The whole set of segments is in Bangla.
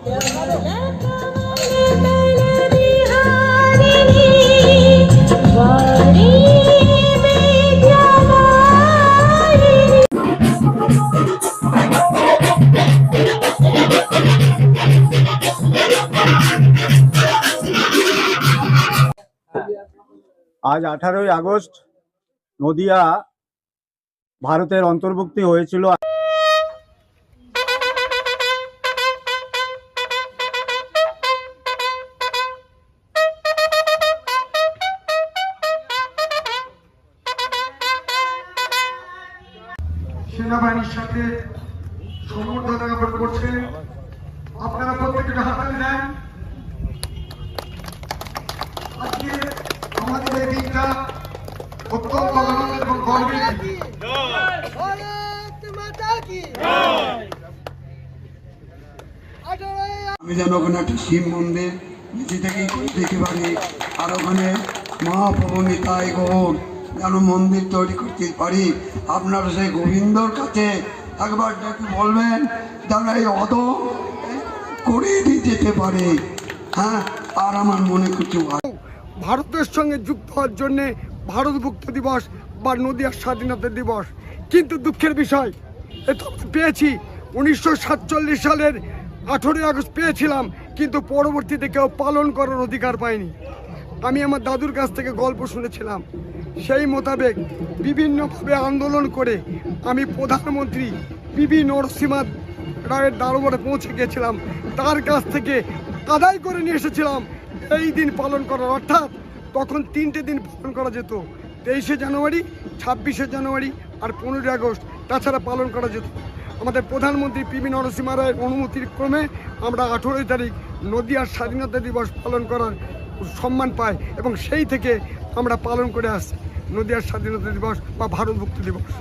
আজ আঠারোই আগস্ট নদিয়া ভারতের অন্তর্ভুক্তি হয়েছিল। সেনাবাহিনীর সাথে সমর্থন জ্ঞাপন করছে। আপনারা প্রত্যেকটা হাতালি নেন। আজকে আমাদের এই দিনটা অত্যন্ত আনন্দ এবং গর্বের আমি যেন ওখানে একটা শিব মন্দির, নিজে থেকেই দেখতে পারি। আর ওখানে মহাপ্রভু নিতাই গৌর। যেন মন্দির তৈরি করতে পারি। আপনারা সেই গোবিন্দর কাছে একবার ডেকে বলবেন যেন এই অদম করে দিয়ে যেতে পারে। হ্যাঁ আর আমার মনে হয় ভারতের সঙ্গে যুক্ত হওয়ার জন্যে ভারত মুক্ত দিবস বা নদিয়ার স্বাধীনতা দিবস। কিন্তু দুঃখের বিষয় এটা আমরা পেয়েছি। উনিশশো সাতচল্লিশ সালের আঠেরোই আগস্ট পেয়েছিলাম, কিন্তু পরবর্তীতে কেউ পালন করার অধিকার পায়নি। আমি আমার দাদুর কাছ থেকে গল্প শুনেছিলাম। সেই মোতাবেক বিভিন্নভাবে আন্দোলন করে আমি প্রধানমন্ত্রী বিবি নরসিমা রায়ের দরবারে পৌঁছে গেছিলাম। তার কাছ থেকে আদায় করে নিয়ে এসেছিলাম। এই দিন পালন করার অর্থাৎ তখন তিনটে দিন পালন করা যেত। তেইশে জানুয়ারি, ছাব্বিশে জানুয়ারি আর পনেরোই আগস্ট। তাছাড়া পালন করা যেত। আমাদের প্রধানমন্ত্রী পিবি নরসিমা রায়ের অনুমতির ক্রমে আমরা আঠেরোই তারিখ নদিয়ার স্বাধীনতা দিবস পালন করার সম্মান পায় এবং সেই থেকে আমরা পালন করে আসছি। নদিয়ার স্বাধীনতা দিবস বা ভারত মুক্তি দিবস।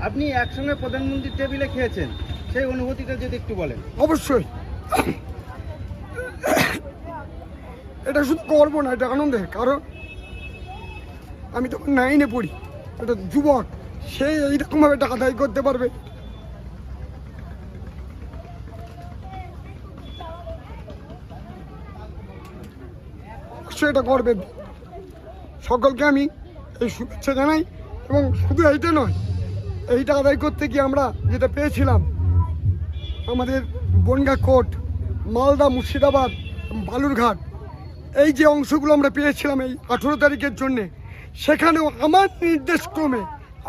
আপনি একসঙ্গে প্রধানমন্ত্রীর টেবিলে খেয়েছেন। সেই অনুভূতিটা যদি একটু বলেন। অবশ্যই। এটা শুধু গর্ব না এটা আনন্দের। কারণ আমি তখন নাইনে পড়ি। একটা যুবক সে এইরকমভাবে টাকা আদায় করতে পারবে। অবশ্যই এটা গর্বের। সকলকে আমি এই শুভেচ্ছা জানাই এবং শুধু এইটা নয় এইটা আদায় করতে গিয়ে আমরা যেটা পেয়েছিলাম আমাদের বনগা কোট মালদা মুর্শিদাবাদ বালুরঘাট এই যে অংশগুলো আমরা পেয়েছিলাম এই আঠেরো তারিখের জন্যে সেখানেও আমার নির্দেশ ক্রমে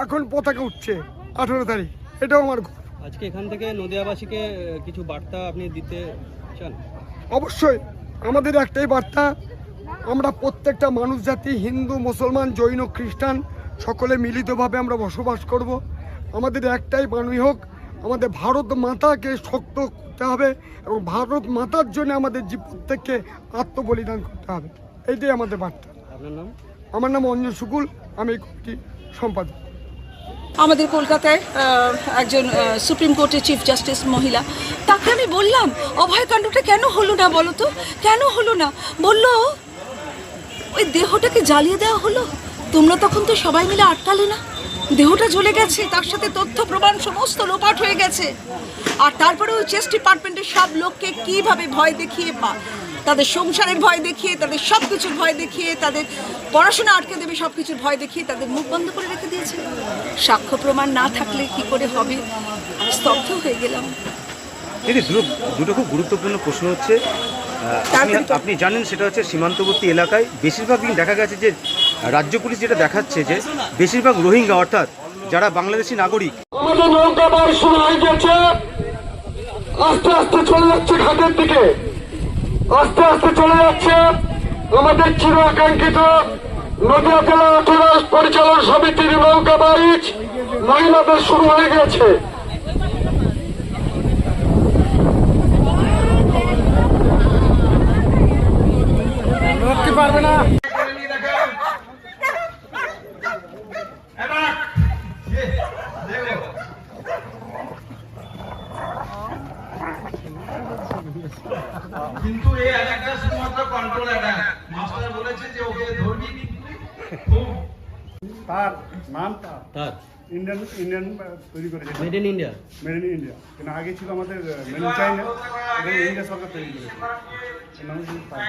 এখন পতাকা উঠছে আঠেরো তারিখ। এটাও আমার আজকে এখান থেকে নদিয়াবাসীকে কিছু বার্তা আপনি দিতে চান? অবশ্যই আমাদের একটাই বার্তা আমরা প্রত্যেকটা মানুষ জাতি হিন্দু মুসলমান জৈন খ্রিস্টান সকলে মিলিতভাবে আমরা বসবাস করব। আমাদের একটাই বাণী হোক আমাদের ভারত মাতাকে শক্ত করতে হবে এবং ভারত মাতার জন্য আমাদের যে প্রত্যেককে আত্মবলিদান করতে হবে। এইটাই আমাদের বার্তা। আপনার নাম? আমার নাম অঞ্জন শুকুল আমি এই কমিটির সম্পাদক। আমাদের কলকাতায় একজন সুপ্রিম কোর্টের চিফ জাস্টিস মহিলা। তাকে আমি বললাম অভয়কাণ্ডটা কেন হলো না বলো তো? কেন হলো না? বলল ওই দেহটাকে জ্বালিয়ে দেওয়া হলো? তোমরা তখন তো সবাই মিলে আটকালে না। দেহটা জ্বলে গেছে, তার সাথে তথ্য, প্রমাণ, সমস্ত লোপাট হয়ে গেছে। আর তারপরে ওই চেস্ট ডিপার্টমেন্টের সব লোককে কীভাবে ভয় দেখিয়ে পা তাদের সংসারের ভয় দেখিয়ে, তাদের সব কিছুর ভয় দেখিয়ে, তাদের পড়াশোনা আটকে দেবে সব কিছুর ভয় দেখিয়ে তাদের মুখ বন্ধ করে রেখে দিয়েছে। সাক্ষ্য প্রমাণ না থাকলে কি করে হবে? স্তব্ধ হয়ে গেলাম। দুটো খুব গুরুত্বপূর্ণ প্রশ্ন হচ্ছে আপনি- আপনি জানেন সেটা হচ্ছে সীমান্তবর্তী এলাকায় বেশিরভাগ দিন দেখা গেছে যে রাজ্য পুলিশ যেটা দেখাচ্ছে যে বেশিরভাগ রোহিঙ্গা অর্থাৎ যারা বাংলাদেশি নাগরিক আমাদের নৌকা বার শুরু হয়ে গেছে। আস্তে আস্তে চলে যাচ্ছে ঘাটের দিকে। আস্তে আস্তে চলে যাচ্ছে আমাদের চির আকাঙ্ক্ষিত নদিয়া জেলা অর্থরাজ পরিচালন সমিতির নৌকা বাইচ মহিলাদের শুরু হয়ে গেছে পারবে না কিন্তু এই এলাকা শুধুমাত্র কন্ট্রোল এলাকা মাস্টার বলেছে যে ওকে ধরবি কিন্তু খুব তার নাম তার। তার। ইন্ডিয়ান ইন্ডিয়ান তৈরি করেছে। Made in India made in India কিন্তু আগে ছিল আমাদের মেড ইন চাইনা এটা ইন্ডিয়া সরকার তৈরি করেছে। হচ্ছে তাজ।